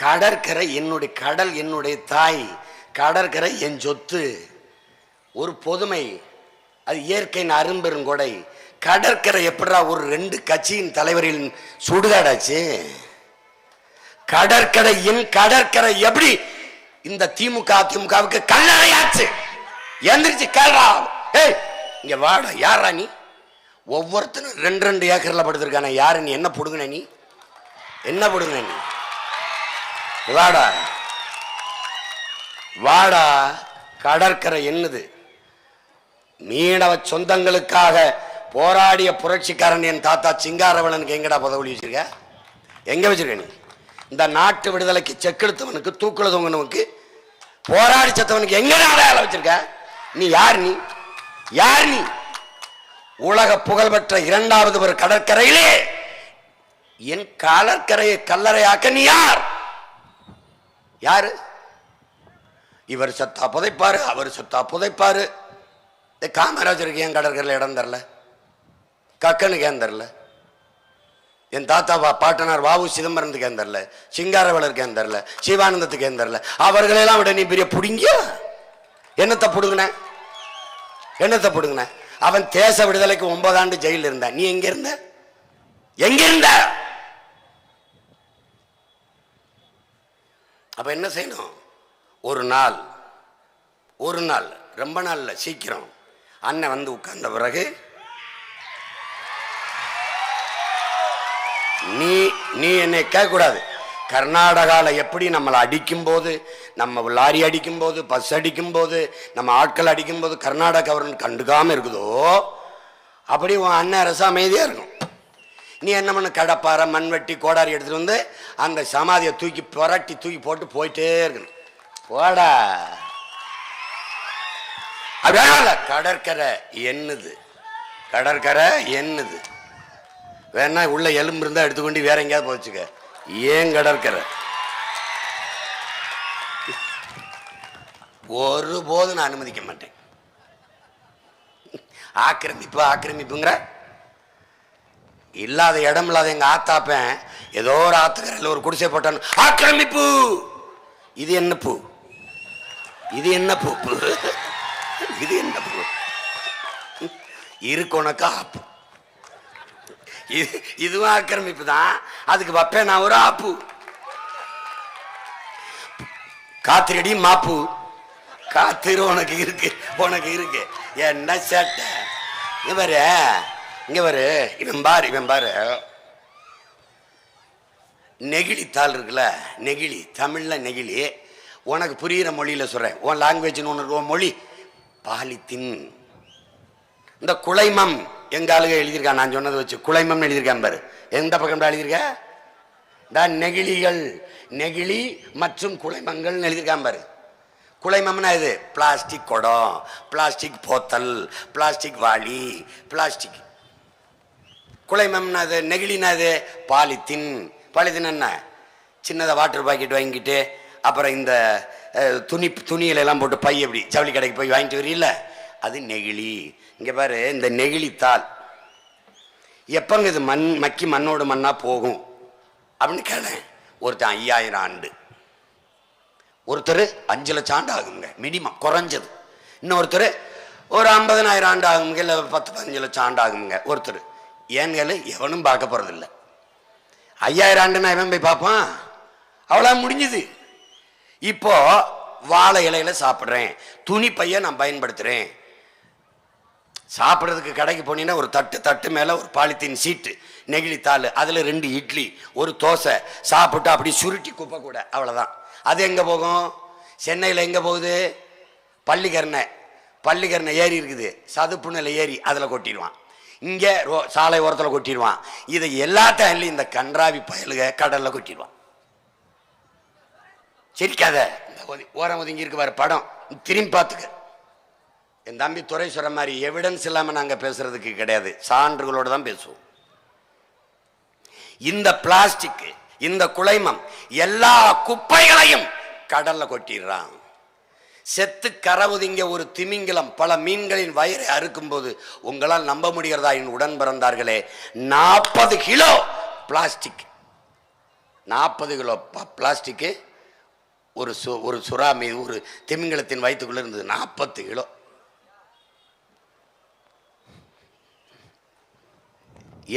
கடற்கரை என்னுடைய கடல் என்னுடைய தாய். கடற்கரை என் சொத்து. ஒரு பொதுமை. அது இயற்கையின் அரும்பெருங்கொடை கடற்கரை எப்படா ஒரு ரெண்டு கட்சியின் தலைவரின் சுடுகாடாச்சு? கடற்கரையின் கடற்கரை எப்படி இந்த திமுக அதிமுகவுக்கு கல்லறையாச்சு? எந்திரிச்சு கேள்றா ஏய் இங்க வாடா. யாரா நீ? ஒவ்வொருத்தனும் ரெண்டு ரெண்டு ஏக்கர்ல படுத்திருக்கானே. யாரு நீ? என்ன புடுங்கின நீ? என்ன புடுங்கின நீ? வாடா. வாடா கடற்கரை என்னது? மீனவ சொந்தங்களுக்காக போராடிய புரட்சிக்காரன் என் தாத்தா சிங்காரவளனுக்கு எங்கடா பதவி வச்சிருக்க? எங்க வச்சிருக்க நீ? இந்த நாட்டு விடுதலைக்கு செக்கெடுத்தவனுக்கு தூக்குல தொங்கினவனுக்கு போராடி செத்தவனுக்கு எங்கடா அடையாளம் வச்சிருக்க? நீ யார் நீ? யார் நீ? உலக புகழ்பெற்ற இரண்டாவது ஒரு கடற்கரையிலே என் கடற்கரையை கல்லறையாக்க நீ யார்? யாரு? இவர் சத்தா புதைப்பார் அவர் சத்தா புதைப்பார். காமராஜருக்கு ஏன் கடற்கரையில் இடம் தரல? கக்கனுக்கு ஏன் தரல? என் தாத்தா வா பாட்டனார் வாவு சிதம்பரத்துக்கு ஏன் தரல? சிங்காரவளருக்கு ஏன் தரல? சிவானந்தத்துக்கு ஏன் தரல? அவர்களெல்லாம் விட நீ பெரிய புடிங்க என்னத்தை புடுங்கின? என்னத்தை புடுங்கின? அவன் தேச விடுதலைக்கு ஒன்பது ஆண்டு ஜெயிலில் இருந்தான். நீ எங்கே இருந்த? எங்கே இருந்த? அப்போ என்ன செய்யணும்? ஒரு நாள் ஒரு நாள் ரொம்ப நாளில் சீக்கிரம் அண்ணன் வந்து உட்கார்ந்த பிறகு நீ நீ என்னை கேட்கக்கூடாது. கர்நாடகாவில் எப்படி நம்மளை அடிக்கும்போது நம்ம லாரி அடிக்கும்போது பஸ் அடிக்கும்போது நம்ம ஆட்கள் அடிக்கும்போது கர்நாடக கவர்மெண்ட் கண்டுக்காமல் இருக்குதோ அப்படி உன் அண்ணன் அரசு அமைதியாக இருக்கும் நீ என்ன பண்ண கடப்பாறை மண்வெட்டி கோடாரி எடுத்துகிட்டு வந்து அந்த சமாதியை தூக்கி புரட்டி தூக்கி போட்டு போயிட்டே இருக்கணும். போடா. அப்படியே? கடற்கரை என்னது? கடற்கரை என்னது? வேணா உள்ள எலும்பு இருந்தால் எடுத்துக்கொண்டு வேற எங்கேயாவது போச்சுக்க ஏன் கடற்கரை? ஒருபோதும் நான் அனுமதிக்க மாட்டேன். ஆக்கிரமிப்பு ஆக்கிரமிப்புங்கிற? இல்லாத இடம் இல்லாத எங்க ஆத்தாப்பேன் ஏதோ ஒரு ஆத்துக்கரையில் ஒரு குடிசை போட்டான். ஆக்கிரமிப்பு! இது என்ன பூ? இது என்ன பூ? பூ? இது என்ன பூ? இருக்கொனக்கு ஆப்பு. இது இதுவும் ஆக்கிரமிப்பு தான். அதுக்கு வைப்பேன் நான் ஒரு ஆப்பு. காத்திரடி மாப்பு. காத்திரு உனக்கு இருக்கு உனக்கு இருக்கு. என்ன சேட்டை? இவரே இங்க வரு இவன் பாரு இவன் பாரு. நெகிழி தாள் இருக்குல்ல நெகிழி தமிழ்ல நெகிழி. உனக்கு புரியுற மொழியில சொல்றேன். உன் லாங்குவேஜ்னு ஒன்று உன் மொழி பாலித்தின். இந்த குலைமம் எங்க ஆளுக எழுதியிருக்கான் நான் சொன்னதை வச்சு குலைமம் எழுதியிருக்கேன் பாரு. எந்த பக்கம் எழுதியிருக்க? இந்த நெகிழிகள் நெகிழி மற்றும் குலைமங்கள் எழுதியிருக்கான் பாரு. குலைமம்னா இது பிளாஸ்டிக் குடம் பிளாஸ்டிக் போத்தல் பிளாஸ்டிக் வாளி பிளாஸ்டிக் குலைமம்னா அது நெகிழினா அது பாலித்தின். பாலித்தின் என்ன? சின்னதாக வாட்டர் பாக்கெட் வாங்கிட்டு அப்புறம் இந்த துணி துணியில எல்லாம் போட்டு பை எப்படி ஜவுளி கடைக்கு போய் வாங்கிட்டு வரீல்ல அது நெகிழி. இங்கே பாரு இந்த நெகிழித்தாள். எப்பங்க இது மண் மக்கி மண்ணோடு மண்ணாக போகும்? அப்படின்னு கேளேன் ஒருத்தன் ஐயாயிரம் ஆண்டு. ஒருத்தர் அஞ்சு லட்சம் ஆண்டு ஆகுங்க மினிமம் குறைஞ்சது. இன்னொருத்தர் ஒரு ஐம்பதனாயிரம் ஆண்டு ஆகுங்க இல்லை பத்து பதினஞ்சு லட்சம் ஆண்டு ஆகுங்க ஒருத்தர். ஏன்கள் எவனும் பார்க்க போகிறதில்ல ஐயாயிரம் ஆண்டுனா எவன் போய் பார்ப்பான்? அவ்வளோ முடிஞ்சுது. இப்போ வாழை இலையில சாப்பிட்றேன். துணி பைய நான் பயன்படுத்துகிறேன் சாப்பிட்றதுக்கு கடைக்கு போனீங்கன்னா ஒரு தட்டு தட்டு மேலே ஒரு பாலித்தீன் சீட்டு நெகிழித்தாள் அதில் ரெண்டு இட்லி ஒரு தோசை சாப்பிட்டு அப்படி சுருட்டி குப்பை கூட அவ்வளோதான் அது எங்கே போகும்? சென்னையில் எங்கே போகுது? பள்ளிக்கரணை பள்ளிக்கரணை ஏரி இருக்குது. சதுப்பு நிலை ஏரி அதில் கொட்டிடுவான். இங்கே ரோ சாலை ஓரத்தில் கொட்டிடுவான். இதை எல்லா டைம்லையும் இந்த கன்றாவி பயலுக கடலில் கொட்டிடுவான். சிரிக்காத. இந்த ஒதி- ஓரம் ஒதுங்கி இருக்கு பாரு படம். திரும்பி பார்த்துக்க. என் தம்பி துறை சொல்கிற மாதிரி எவிடன்ஸ் இல்லாமல் நாங்கள் பேசுறதுக்கு கிடையாது. சான்றுகளோடு தான் பேசுவோம். இந்த பிளாஸ்டிக் இந்த குலைமம் எல்லா குப்பைகளையும் கடலில் கொட்டிடுறான். செத்து கரவுதிங்க ஒரு திமிங்கலம் பல மீன்களின் வயிறை அறுக்கும்போது உங்களால் நம்ப முடிகிறதா? என் உடன் பிறந்தார்களே நாற்பது கிலோ பிளாஸ்டிக். நாற்பது கிலோ பிளாஸ்டிக்கு ஒரு சு ஒரு சுறா மீது ஒரு திமிங்கலத்தின் வயிற்றுக்குள்ள இருந்தது. நாற்பத்து கிலோ.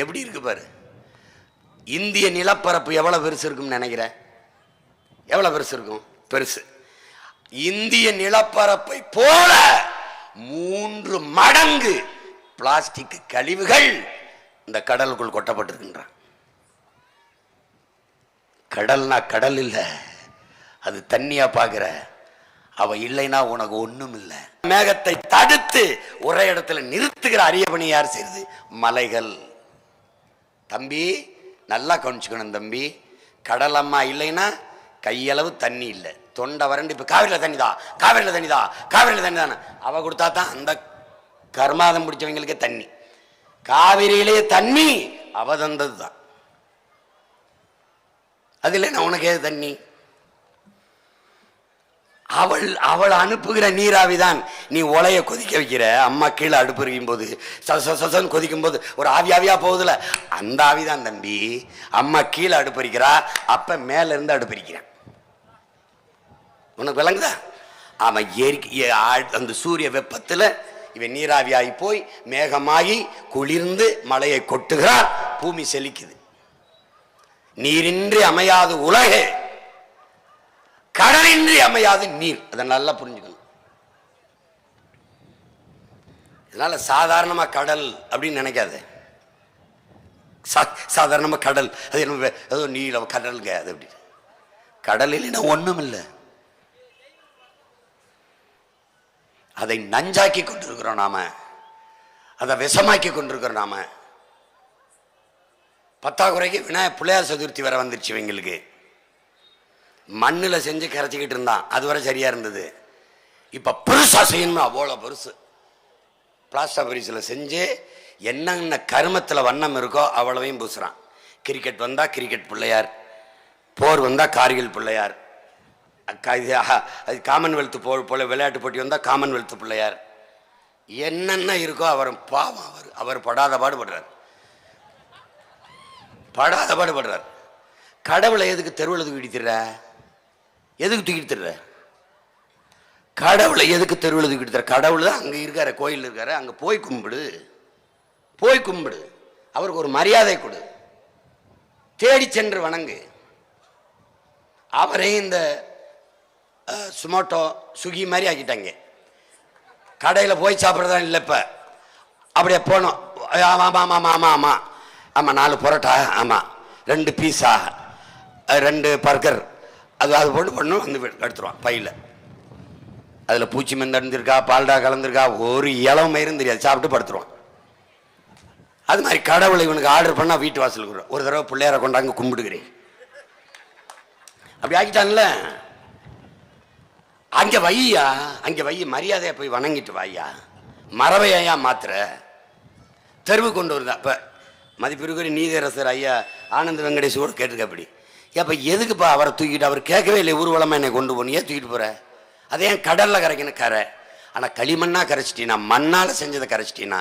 எப்படி இருக்கு பாரு? இந்திய நிலப்பரப்பு எவ்வளோ பெருசு இருக்கும்னு நினைக்கிறேன் எவ்வளோ பெருசு இருக்கும்? பெருசு. இந்திய நிலப்பரப்பை போல மூன்று மடங்கு பிளாஸ்டிக் கழிவுகள் இந்த கடலுக்குள் கொட்டப்பட்டிருக்கின்றான். கடல்னா கடல் இல்லை அது தண்ணியா பார்க்கிற அவ இல்லைன்னா உனக்கு ஒண்ணும் இல்லை. மேகத்தை தடுத்து ஒரே இடத்துல நிறுத்துகிற அரிய பணி யார் செய்யுது மலைகள். தம்பி நல்லா கவனிச்சுக்கணும் தம்பி. கடலம்மா இல்லைன்னா கையளவு தண்ணி இல்லை. தொண்டை வறண்டு இப்போ காவிரியில் தண்ணி தான் காவிரியில் தண்ணி தான் காவிரியில் தண்ணி தானே அவ கொடுத்தா தான் அந்த கர்மாதம் பிடிச்சவங்களுக்கு தண்ணி. காவிரியிலே தண்ணி அவ தந்தது தான். அது நான் உனக்கு ஏது தண்ணி? அவள் அவள் அனுப்புகிற நீராவிதான் நீ ஒலைய கொதிக்க வைக்கிற. அம்மா கீழே அடுப்பு இருக்கும் போது சசன் கொதிக்கும் போது ஒரு ஆவி ஆவியா போகுதுல. அந்த ஆவிதான் தம்பி. அம்மா கீழே அடுப்பு இருக்கிறா அப்ப மேல இருந்து அடுப்பு எரிக்கிறான். உனக்கு விளங்குதா? அவன் இயற்கை ஆ- அந்த சூரிய வெப்பத்தில் இவன் நீராவியாகி போய் மேகமாகி குளிர்ந்து மலையை கொட்டுகிறார் பூமி செழிக்குது. நீரின்றி அமையாது உலகே. கடலின்றி அமையாது நீர். அதை நல்லா புரிஞ்சுக்கணும். இதனால சாதாரணமாக கடல் அப்படின்னு நினைக்காத. சாதாரணமாக கடல். அது என்ன ஏதோ நீளம் கடல்ங்க அது அப்படி. கடல் இல்லைன்னா ஒன்றும் இல்லை அதை நஞ்சாக்கி கொண்டிருக்கிறோம் நாம. அதை விஷமாக்கி கொண்டிருக்கிறோம் நாம. பத்தாக்குறைக்கு விநாயக பிள்ளையார் சதுர்த்தி வர வந்துருச்சு இவங்களுக்கு. மண்ணில் செஞ்சு கரைச்சிக்கிட்டு இருந்தான். அது வரை சரியா இருந்தது. இப்போ பெருசாக செய்யணும் அவ்வளோ பெருசு. பிளாஸ்டா பரிசில் செஞ்சு என்னென்ன கருமத்தில் வண்ணம் இருக்கோ அவ்வளவையும் பூசுறான். கிரிக்கெட் வந்தால் கிரிக்கெட் பிள்ளையார். போர் வந்தால் கார்கில் பிள்ளையார். இது அது காமன்வெல்த் போ போல விளையாட்டு போட்டி வந்தால் காமன்வெல்த் பிள்ளையார். என்னென்ன இருக்கோ அவர் பாவம் அவர். அவர் படாத பாடுபடுறார் படாத பாடுபடுறார் கடவுளை எதுக்கு தெருவில் தூக்கிடுத்துற எதுக்கு தூக்கிடுத்துற கடவுளை எதுக்கு தெருவில் தூக்கிடுத்துற கடவுள் தான் அங்கே இருக்கார் கோயில் இருக்காரு. அங்கே போய் கும்பிடு. போய் கும்பிடு. அவருக்கு ஒரு மரியாதை கொடு. தேடி சென்று வணங்கு. அவரே இந்த சுமோட்டோ சுகி மாதிரி ஆக்கிட்டாங்க. கடையில் போய் சாப்பிட்றதா இல்லை இப்போ. அப்படியே போனோம். ஆமாம் ஆமாம் ஆமாம் ஆமாம் ஆமாம் ஆமாம் நாலு பரோட்டா ஆமாம் ரெண்டு பீஸா ரெண்டு பர்கர் அது அது போட்டு பண்ணும் வந்து எடுத்துருவான் பையில். அதில் பூச்சி மருந்து பால்டா கலந்துருக்கா ஒரு இளவு மயிரும் தெரியாது. சாப்பிட்டு படுத்துருவான் அது மாதிரி கடவுளை இவனுக்கு ஆர்டர் பண்ணால் வீட்டு வாசலுக்கு ஒரு தடவை பிள்ளையார கொண்டாங்க கும்பிடுக்கிறேன் அப்படி ஆக்கிட்டான்ல? அங்க வையா அங்க வை மரியாதையா போய் வணங்கிட்டு வாயா. மரபையா மாத்துற. தெருவு கொண்டு வருதா. அப்ப மதிப்பிற்குரிய நீதரசர் ஐயா ஆனந்த வெங்கடேஷோடு கேட்டிருக்க அப்படி அப்ப எதுக்குப்பா அவரை தூக்கிட்டு அவர் கேட்கவே இல்லை ஊர்வலமா என்னை கொண்டு போன ஏன் தூக்கிட்டு போற? அதை ஏன் கடல்ல கரைக்கணும் கரை? ஆனா களிமண்ணா கரைச்சிட்டீனா மண்ணால செஞ்சதை கரைச்சிட்டீனா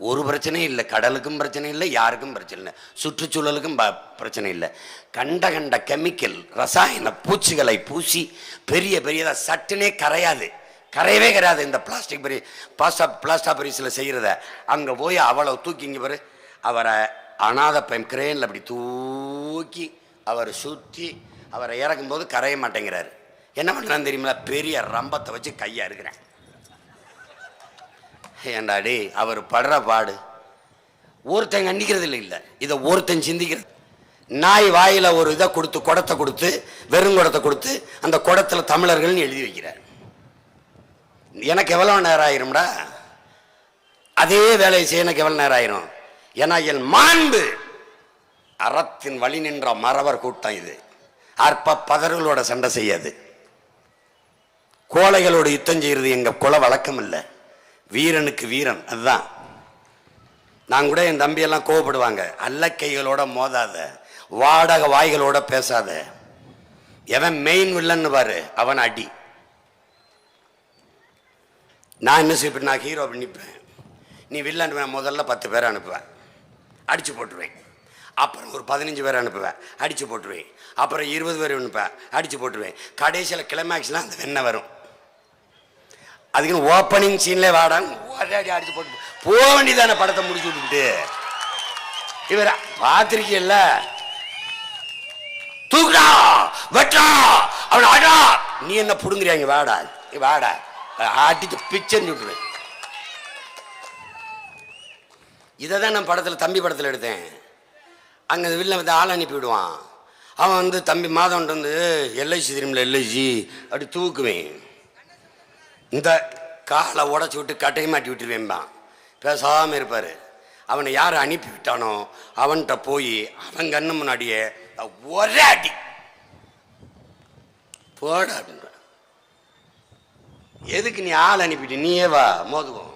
ஒரு பிரச்சனையும் இல்லை. கடலுக்கும் பிரச்சனை இல்லை யாருக்கும் பிரச்சனை இல்லை. சுற்றுச்சூழலுக்கும் ப- பிரச்சனை இல்லை. கண்ட கண்ட கெமிக்கல் ரசாயன பூச்சிகளை பூசி பெரிய பெரியதாக சட்டுனே கரையாது. கரையவே கரையாது இந்த பிளாஸ்டிக் பெரிய பாஸ்டா பிளாஸ்டா பரிசில் செய்கிறத அங்கே போய் அவ்வளோ தூக்கிங்க பாரு. அவரை அனாத பையன் கிரேனில் அப்படி தூக்கி அவரை சுற்றி அவரை இறக்கும்போது கரைய மாட்டேங்கிறாரு. என்ன பண்ணுறான்னு தெரியுமா பெரிய ரம்பத்தை வச்சு கையாக இருக்கிறேன் ஏண்டாடி அவர் படுற பாடு. ஒருத்தன் கண்டிக்கிறது இல்லை இல்லை இதை ஒருத்தன் சிந்திக்கிறது நாய் வாயில் ஒரு இதை கொடுத்து குடத்தை கொடுத்து வெறும் குடத்தை கொடுத்து அந்த குடத்தில் தமிழர்கள்னு எழுதி வைக்கிறார். எனக்கு எவ்வளோ நேரம் ஆயிரும்டா? அதே வேலையை செய்ய எனக்கு எவ்வளோ நேரம் ஆயிரும்? ஏன்னா என் மாண்பு. அறத்தின் வழி நின்ற மறவர் கூட்டம் இது. அற்ப பதர்களோட சண்டை செய்யாது. கோழைகளோட யுத்தம் செய்கிறது எங்கள் குல வழக்கம் இல்லை. வீரனுக்கு வீரன் அதுதான். நான் கூட என் தம்பியெல்லாம் கோவப்படுவாங்க அல்லக்கைகளோட மோதாத வாடக வாய்களோட பேசாத. எவன் மெயின் வில்லன்னு பாரு அவன் அடி. நான் என்ன செய்ய நான் ஹீரோ அப்படி நிற்பேன் நீ வில்லன் முதல்ல பத்து பேரை அனுப்புவேன். அடித்து போட்டுருவேன். அப்புறம் ஒரு பதினஞ்சு பேர் அனுப்புவேன். அடித்து போட்டுருவேன். அப்புறம் இருபது பேர் அனுப்ப அடித்து போட்டுருவேன். கடைசியில் கிளைமேக்ஸ்லாம் அந்த வெண்ணெய் வரும். அதுக்குன்னு ஓப்பனிங் சீன்லேயே வாடான்னு அடிச்சு போட்டு போக வேண்டியதான படத்தை முடிச்சு விட்டுட்டு. இவர் பார்த்துருக்கீல்ல தூக்குடா வெட்டா அவன் அடா. நீ என்ன புடுங்குறியாங்க வாடா வாடா. அடிச்சு பிச்சைன்னு விட்டுருவேன் இதை தான் நான் படத்தில் தம்பி படத்தில் எடுத்தேன். அங்கே அந்த வில்ல வந்து ஆள் அனுப்பிவிடுவான் அவன் வந்து தம்பி மாதவன் வந்து எல்ஐசி தெரியுமில்ல எல்ஐசி? அப்படி தூக்குவேன். இந்த காலை உடச்சி விட்டு கட்டையை மாட்டி விட்டுருவேன்பான் பேசாமல் இருப்பார். அவனை யார் அனுப்பி விட்டானோ அவன்கிட்ட போய் அவன் கண்ணு முன்னாடியே ஒரே அடி. போட அப்படின்ற. எதுக்கு நீ ஆள் அனுப்பிட்டு நீயே வா மோதுவோம்.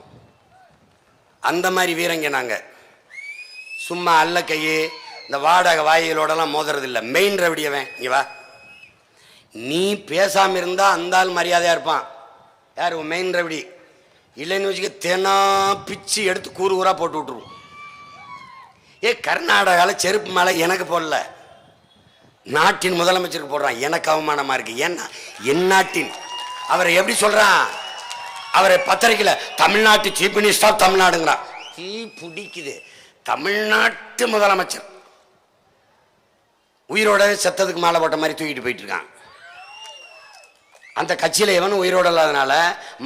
அந்த மாதிரி வீரங்க நாங்கள் சும்மா அல்ல கையே இந்த வாடகை வாயிலோடலாம் மோதுறது இல்லை மெயின் ரவடியவன். இங்கே வா. நீ பேசாமல் இருந்தால் அந்த ஆள் மரியாதையாக இருப்பான். யார் உன் மெயின் ரவிடி? இல்லைன்னு வச்சுக்க தேனா பிச்சு எடுத்து கூறு கூறாக போட்டு விட்ருவோம் ஏ கர்நாடகாவில் செருப்பு மேலே எனக்கு போடல. நாட்டின் முதலமைச்சருக்கு போடுறான். எனக்கு அவமானமாக இருக்குது ஏன்னா என் நாட்டின். அவரை எப்படி சொல்கிறான் அவரை பத்திரிக்கையில் தமிழ்நாட்டு சீஃப் மினிஸ்டர் தமிழ்நாடுங்கிறான். தீ பிடிக்குது. தமிழ்நாட்டு முதலமைச்சர். உயிரோட செத்ததுக்கு மாலை போட்ட மாதிரி தூக்கிட்டு போயிட்டு இருக்கான். அந்த கட்சியில் எவனும் உயிரோடு இல்லாதனால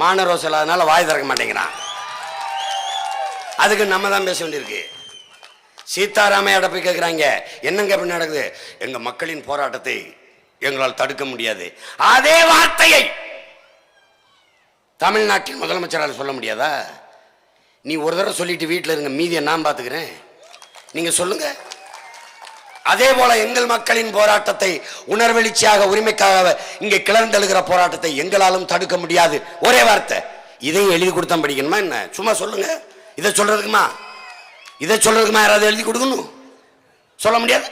மானரோஸ் இல்லாதனால வாய் திறக்க மாட்டேங்கிறான். அதுக்கு நம்ம தான் பேச வேண்டியிருக்கு. சீதாராமையாட போய் கேட்குறாங்க என்னங்க இப்படி நடக்குது? எங்கள் மக்களின் போராட்டத்தை எங்களால் தடுக்க முடியாது. அதே வார்த்தையை தமிழ்நாட்டின் முதலமைச்சரால் சொல்ல முடியாதா? நீ ஒரு தடவை சொல்லிட்டு வீட்டில் இருங்க. மீதியை நான் பார்த்துக்கிறேன் நீங்கள் சொல்லுங்கள் அதே போல எங்கள் மக்களின் போராட்டத்தை உணர்வெளிச்சியாக உரிமைக்காக இங்கே கிளர்ந்தெழுகிற போராட்டத்தை எங்களாலும் தடுக்க முடியாது. ஒரே வார்த்தை. இதையும் எழுதி கொடுத்தா படிக்கணுமா என்ன? சும்மா சொல்லுங்க. இதை சொல்றதுக்குமா? இதை சொல்றதுக்குமா யாராவது எழுதி கொடுக்கணும்? சொல்ல முடியாது?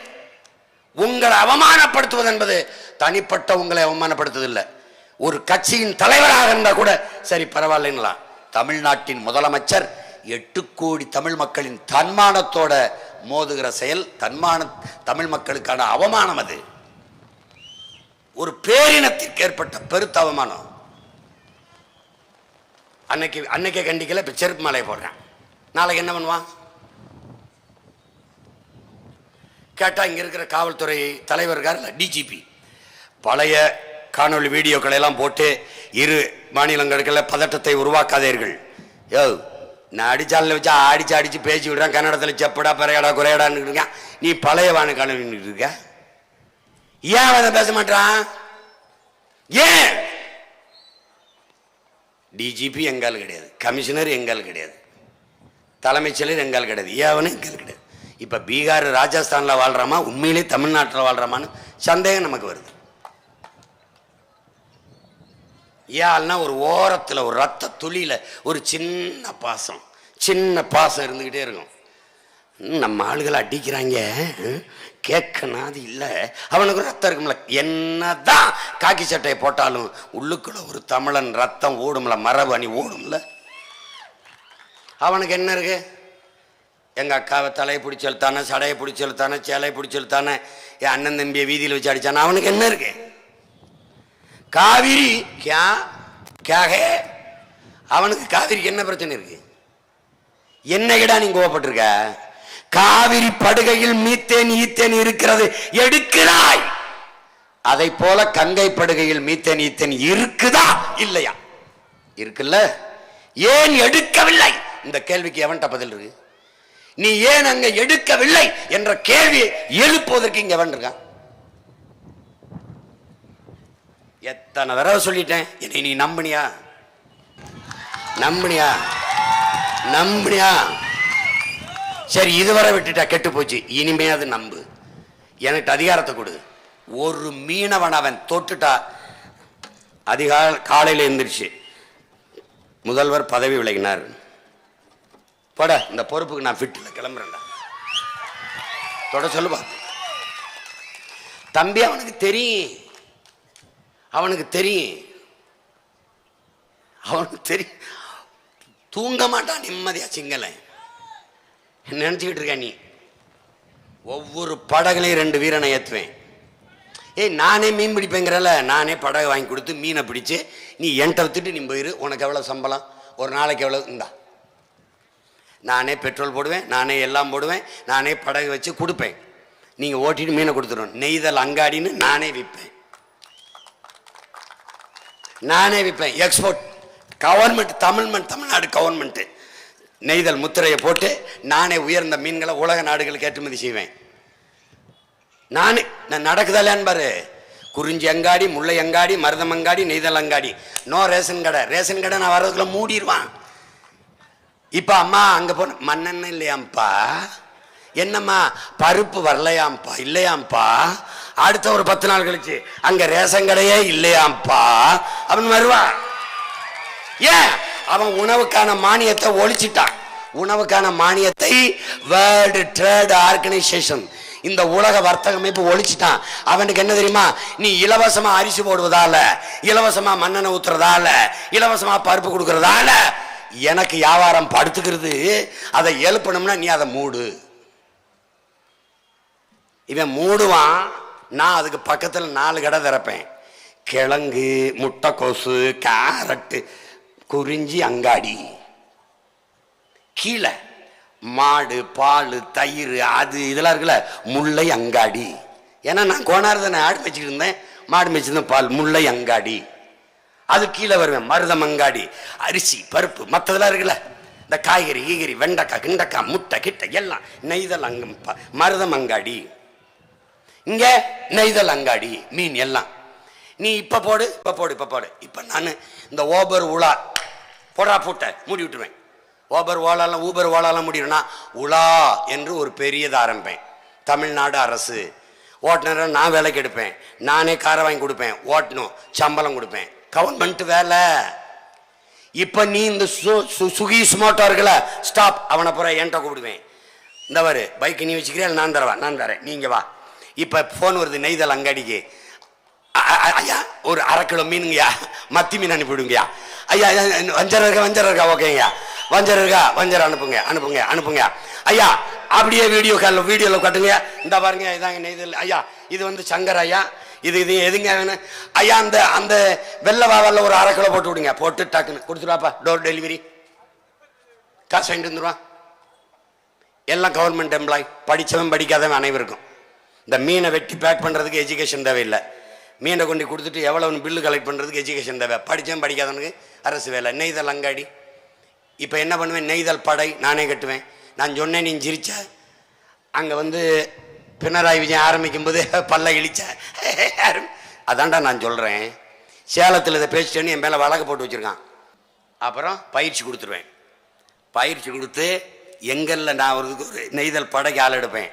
உங்களை அவமானப்படுத்துவது என்பது தனிப்பட்ட உங்களை அவமானப்படுத்துவதில்லை. ஒரு கட்சியின் தலைவராக இருந்தால் கூட சரி பரவாயில்லைங்களா தமிழ்நாட்டின் முதலமைச்சர் எட்டு கோடி தமிழ் மக்களின் தன்மானத்தோட மோதுகிற செயல் தன்மான தமிழ் மக்களுக்கான அவமானம் அது. ஒரு பேரினத்திற்கு ஏற்பட்ட பெருத்த அவமானம். அன்னைக்கு அன்னைக்கே கண்டிக்கல இப்ப செருப்பு மலை போடுறேன். நாளைக்கு என்ன பண்ணுவான்? கேட்டா இங்க இருக்கிற காவல்துறை தலைவர் இருக்காருல்ல டிஜிபி பழைய காணொலி வீடியோக்களை எல்லாம் போட்டு இரு மாநிலங்களுக்குள்ள பதட்டத்தை உருவாக்காதீர்கள். யோ நான் அடிச்சாலில் வச்சு அடிச்சு அடிச்சு பேசி விடுறேன். கன்னடத்தில் செப்படா பெறையடா குறையடான்னு இருக்கேன். நீ பழைய வான காணொலி இருக்க. ஏன் அவன் அதை பேச மாட்டான் ஏன்? டிஜிபி எங்கால் கிடையாது. கமிஷனர் எங்கால் கிடையாது. தலைமைச் செயலர் எங்கால் கிடையாது. ஏவனும் எங்கால் கிடையாது. இப்போ பீகார் ராஜஸ்தானில் வாழ்கிறோமா உண்மையிலே தமிழ்நாட்டில் வாழ்கிறோமான்னு சந்தேகம் நமக்கு வருது. ஏன்னா ஒரு ஓரத்தில் ஒரு ரத்த துளியில் ஒரு சின்ன பாசம். சின்ன பாசம் இருந்துக்கிட்டே இருக்கும். நம்ம ஆளுகளை அடிக்கிறாங்க. கேட்கனாது கேட்கணும் அது இல்லை. அவனுக்கு ரத்தம் இருக்கும்ல. என்னதான் காக்கி சட்டையை போட்டாலும் உள்ளுக்குள்ள ஒரு தமிழன் ரத்தம் ஓடும்ல. மரபு அணி ஓடும்ல. அவனுக்கு என்ன இருக்கு? எங்கள் அக்காவை தலையை பிடிச்சி இழுத்தானே சடையை பிடிச்சி இழுத்தானே சேலையை பிடிச்சி இழுத்தானே என் அண்ணன் தம்பியை வீதியில் வச்சு அடித்தானே அவனுக்கு என்ன இருக்குது காவிரி கியா கியா அவனுக்கு காவிரிக்கு என்ன பிரச்சனை இருக்கு? என்னைகிடா நீ கோவப்பட்டிருக்க? காவிரி படுகையில் மீத்தேன் ஈத்தேன் இருக்கிறது. எடுக்கிறாய். அதை போல கங்கை படுகையில் மீத்தேன் ஈத்தேன் இருக்குதா? இல்லையா? இருக்குல்ல? ஏன் எடுக்கவில்லை? இந்த கேள்விக்கு எவன்கிட்ட பதில் இருக்கு? நீ ஏன் அங்க எடுக்கவில்லை? என்ற கேள்வியை எழுப்புவதற்கு இங்க எவன் இருக்கான்? எத்தனை தடவை சொல்லிட்டேன்? என்னை நீ நம்பினியா? நம்பினியா? நம்பினியா? சரி இதுவரை விட்டுட்டா கெட்டு போச்சு. இனிமையாவது நம்பு. எனக்கு அதிகாரத்தை கொடு. ஒரு மீனவன் அவன் தொட்டுட்டா அதிகால காலையில் எழுந்திரிச்சு முதல்வர் பதவி விலகினார். போட இந்த பொறுப்புக்கு நான் ஃபிட்டில் கிளம்புறேன்டா. தொட சொல்லுவா தம்பி அவனுக்கு தெரியும். அவனுக்கு தெரியும். அவனுக்கு தெரியும். தூங்க மாட்டான் நிம்மதியா சிங்கலை. நினச்சிக்கிட்டு இருக்க நீ? ஒவ்வொரு படகுலையும் ரெண்டு வீரனை ஏற்றுவேன் ஏய் நானே மீன் பிடிப்பேங்கிறல நானே படகு வாங்கி கொடுத்து மீனை பிடிச்சி நீ என்கிட்ட வித்துட்டு நீ போயிரு உனக்கு எவ்வளோ சம்பளம்? ஒரு நாளைக்கு எவ்வளோ இந்தா. நானே பெட்ரோல் போடுவேன் நானே எல்லாம் போடுவேன் நானே படகு வச்சு கொடுப்பேன். நீங்கள் ஓட்டிட்டு மீனை கொடுத்துருவேன் நெய்தல் அங்காடின்னு நானே விற்பேன் நானே விற்பேன் எக்ஸ்போர்ட் கவர்மெண்ட் தமிழ்மண் தமிழ்நாடு கவர்மெண்ட்டு நெய்தல் முத்திரையை போட்டு நானே உயர்ந்த மீன்களை உலக நாடுகளுக்கு ஏற்றுமதி செய்வேன். நானே நான் நடக்குதல்லையான்னு பாரு குறிஞ்சி அங்காடி முல்லை அங்காடி மருதம் அங்காடி நெய்தல் அங்காடி. நோ ரேஷன் கடை. ரேஷன் கடை நான் வர்றதுக்குள்ள மூடிடுவான் இப்போ அம்மா அங்கே போன மண்ணெண்ணெய் இல்லையாம்ப்பா? என்னம்மா பருப்பு வரலையாம்ப்பா இல்லையாம்ப்பா? அடுத்த ஒரு பத்து நாள் கழிச்சு அங்க ரேஷன் கடையே இல்லையாம்ப்பா. அவன் வருவான் ஏன்? அவன் உணவுக்கான மானியத்தை ஒழிச்சிட்டான். உணவுக்கான மானியத்தை வேர்ல்டு ட்ரேட் ஆர்கனைசேஷன் இந்த உலக வர்த்தக அமைப்பு ஒழிச்சிட்டான். அவனுக்கு என்ன தெரியுமா? நீ இலவசமா அரிசி போடுவதால இலவசமா மண்ணெண்ணை ஊத்துறதால இலவசமா பருப்பு கொடுக்கறதால எனக்கு வியாபாரம் படுத்துக்கிறது. அதை எழுப்பணும்னா நீ அதை மூடு. இவன் மூடுவான். நான் அதுக்கு பக்கத்தில் நாலு கடை திறப்பேன். கிழங்கு முட்டைக்கோசு கேரட்டு குறிஞ்சி அங்காடி. கீழே மாடு பால் தயிர் அது இதெல்லாம் இருக்குல்ல முல்லை அங்காடி. ஏன்னா நான் கோணார் தானே ஆடு வச்சுக்கிட்டு இருந்தேன். மாடு மேய்ச்சிருந்தேன் பால் முல்லை அங்காடி. அது கீழே வருவேன் மருதம் அங்காடி. அரிசி பருப்பு மற்றதெல்லாம் இருக்குல்ல. இந்த காய்கறி கீகறி வெண்டைக்காய் கிண்டக்காய் முட்டை கிட்ட எல்லாம் நெய்தல் அங்கம் மருதம் அங்காடி. இங்க நெய்தல் அங்காடி மீன் எல்லாம். நீ இப்ப போடு இப்ப போடு இப்ப போடு. இப்ப நான் இந்த ஓபர் உலா போடா பூட்டை மூடி விட்டுருவேன். ஓபர் ஓலாலாம் ஊபர் ஓலாலாம் முடியும்னா உலா என்று ஒரு பெரியது ஆரம்பிப்பேன். தமிழ்நாடு அரசு. ஓட்டுநரை நான் வேலைக்கு எடுப்பேன். நானே காரை வாங்கி கொடுப்பேன். ஓட்டணும் சம்பளம் கொடுப்பேன். கவர்மெண்ட் வேலை. இப்போ நீ இந்த சு- சு- சுகி சுமோட்டோ இருக்கல ஸ்டாப் அவனை புற என்கிட்ட கூப்பிடுவேன். இந்த பாரு நீ வச்சுக்கிறேன் நான் தரவா? நான் தரேன். நீங்கள் வா. இப்போ ஃபோன் வருது நெய்தல் அங்காடிக்கு. ஐயா ஒரு அரை கிலோ மீனுங்கய்யா. மத்தி மீன் அனுப்பிவிடுங்கய்யா. ஐயா ஐயா, வஞ்சரம் இருக்கா வஞ்சரம் இருக்கா? ஓகேங்கய்யா. வஞ்சரம் இருக்கா? வஞ்சரம் அனுப்புங்க அனுப்புங்க அனுப்புங்க ஐயா அப்படியே வீடியோ கால் வீடியோவில் காட்டுங்க இந்த பாருங்க இதாங்க நெய்தல். ஐயா இது வந்து சங்கர் ஐயா. இது இது எதுங்க வேணும் ஐயா அந்த அந்த வெள்ளை வாவல்ல ஒரு அரை கிலோ போட்டு விடுங்க. போட்டு டக்குன்னு. கொடுத்துருவாப்பா டோர் டெலிவரி காசு வாங்கிட்டு வந்துடுவான் எல்லாம் கவர்மெண்ட் எம்ப்ளாய் படித்தவன் படிக்காதவன் அனைவருக்கும். இந்த மீனை வெட்டி பேக் பண்ணுறதுக்கு எஜுகேஷன் தேவையில்லை. மீனை கொண்டு கொடுத்துட்டு எவ்வளோன்னு பில்லு கலெக்ட் பண்ணுறதுக்கு எஜுகேஷன் தேவை. படித்தேன் படிக்காதவனுக்கு அரசு வேலை. நெய்தல் அங்காடி. இப்போ என்ன பண்ணுவேன்? நெய்தல் படை நானே கட்டுவேன். நான் சொன்னேன் நீ சிரிச்ச. அங்கே வந்து பினராயி விஜயன் ஆரம்பிக்கும் போது பல்ல இழிச்ச அதான்டா நான் சொல்கிறேன் சேலத்தில் இதை பேசிட்டேன்னு என் மேலே வழக்கு போட்டு வச்சுருக்கான். அப்புறம் பயிற்சி கொடுத்துருவேன். பயிற்சி கொடுத்து எங்கல்ல நான் ஒரு ஒரு நெய்தல் படைக்கு ஆள் எடுப்பேன்.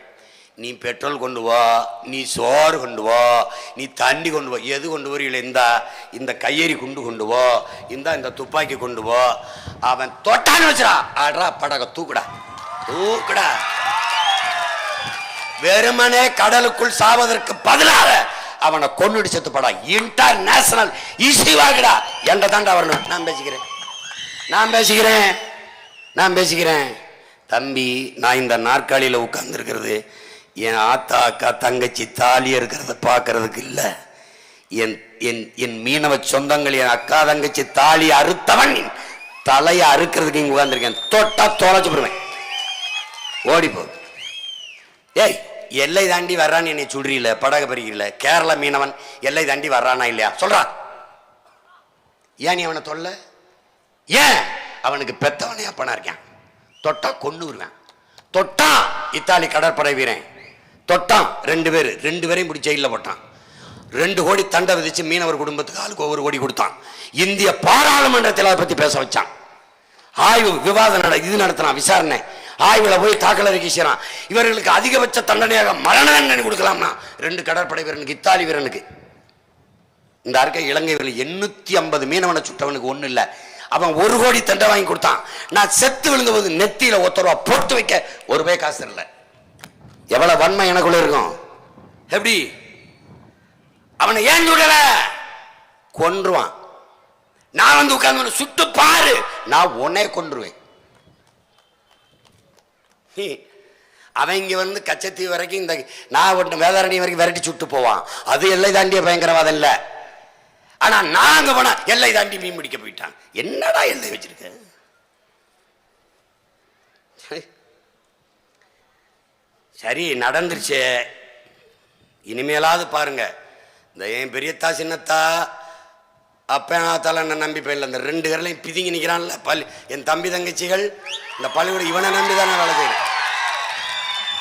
நீ பெட்ரோல் கொண்டு வா நீ சோறு கொண்டு வா நீ தண்ணி கொண்டு வா எது கொண்டு வரீங்கள இந்தா இந்த கையெறி குண்டு கொண்டு வா இந்தா இந்த துப்பாக்கி கொண்டு வா. அவன் தொட்டான்னு வச்சுடா. ஆடுறா படக தூக்குடா. தூக்குடா. வெறுமனே கடலுக்குள் சாவதற்கு பதிலாக அவனை கொண்டுடி செத்து படா இன்டர் நேஷனல் என்ற தாண்டா வரணும். நான் பேசிக்கிறேன். நான் பேசிக்கிறேன். நான் பேசிக்கிறேன். தம்பி நான் இந்த நாற்காலியில் உட்கார்ந்துருக்கிறது. என் ஆத்தா அக்கா தங்கச்சி தாலி இருக்கிறத பார்க்கறதுக்கு இல்லை. என் என் என் மீனவ சொந்தங்கள் என் அக்கா தங்கச்சி தாலி அறுத்தவன் தலையை அறுக்கிறதுக்கு இங்கே உட்காந்துருக்கேன் தொட்டா தொலைச்சு போடுவேன் ஓடி போ. ஏய் எல்லை தாண்டி வர்றான்னு என்னை சொல்றீல படகு பறிக்கல கேரள மீனவன் எல்லை தாண்டி வர்றானா இல்லையா? சொல்றான் ஏன் நீ அவனை தொல்ல? ஏன்? அவனுக்கு பெத்தவனே அப்பனா இருக்கான். தொட்டா கொண்டு வருவேன் தொட்டான் இத்தாலி கடற்படை வீரன். தொட்டான். ரெண்டு பேர். ரெண்டு பேரையும் பிடிச்ச ஜெயிலில் போட்டான். ரெண்டு கோடி தண்டை விதிச்சு மீனவர் குடும்பத்துக்கு ஆளுக்கு ஒவ்வொரு கோடி கொடுத்தான். இந்திய பாராளுமன்றத்தில் அதை பற்றி பேச வச்சான். ஆய்வு விவாதம் நட இது நடத்தினான் விசாரணை. ஆய்வில் போய் தாக்கல் அறிக்கை செய்கிறான் இவர்களுக்கு அதிகபட்ச தண்டனையாக மரண தண்டனை கொடுக்கலாம்னா ரெண்டு கடற்படை வீரனுக்கு இத்தாலி வீரனுக்கு. இந்த இருக்க இலங்கை வீரர் எண்ணூற்றி ஐம்பது மீனவனை சுட்டவனுக்கு ஒன்றும் இல்லை. அவன் ஒரு கோடி தண்டை வாங்கி கொடுத்தான். நான் செத்து விழுந்த போது நெத்தியில் ஒத்த போட்டு வைக்க ஒரு ரூபாய் காசு இல்லை எவ்வளவு வன்மை எனக்குள்ள இருக்கும்? எப்படி? அவனை ஏன் சுடல கொன்றுவான். நான் வந்து உட்கார்ந்து சுட்டு பாரு. நான் உன்னே கொன்றுவேன். அவன் இங்க வந்து கச்சத்தீவு வரைக்கும் இந்த நான் ஒன்று வேதாரணி வரைக்கும் விரட்டி சுட்டு போவான். அது எல்லை தாண்டிய பயங்கரவாதம் இல்ல. ஆனா நாங்க போனா எல்லை தாண்டி மீன் பிடிக்க போயிட்டான். என்னடா எல்லை வச்சிருக்க? சரி நடந்துருச்சு. இனிமேலாவது பாருங்க. இந்த என் பெரியத்தா சின்னத்தா அப்பனாத்தால என்ன நம்பி போயிடல. இந்த ரெண்டு பேர்லையும் பிதுங்கி நிற்கிறான்ல பள்ளி என் தம்பி தங்கச்சிகள் இந்த பள்ளிக்கூட இவனை நம்பி தானே வேலை செய்யணும்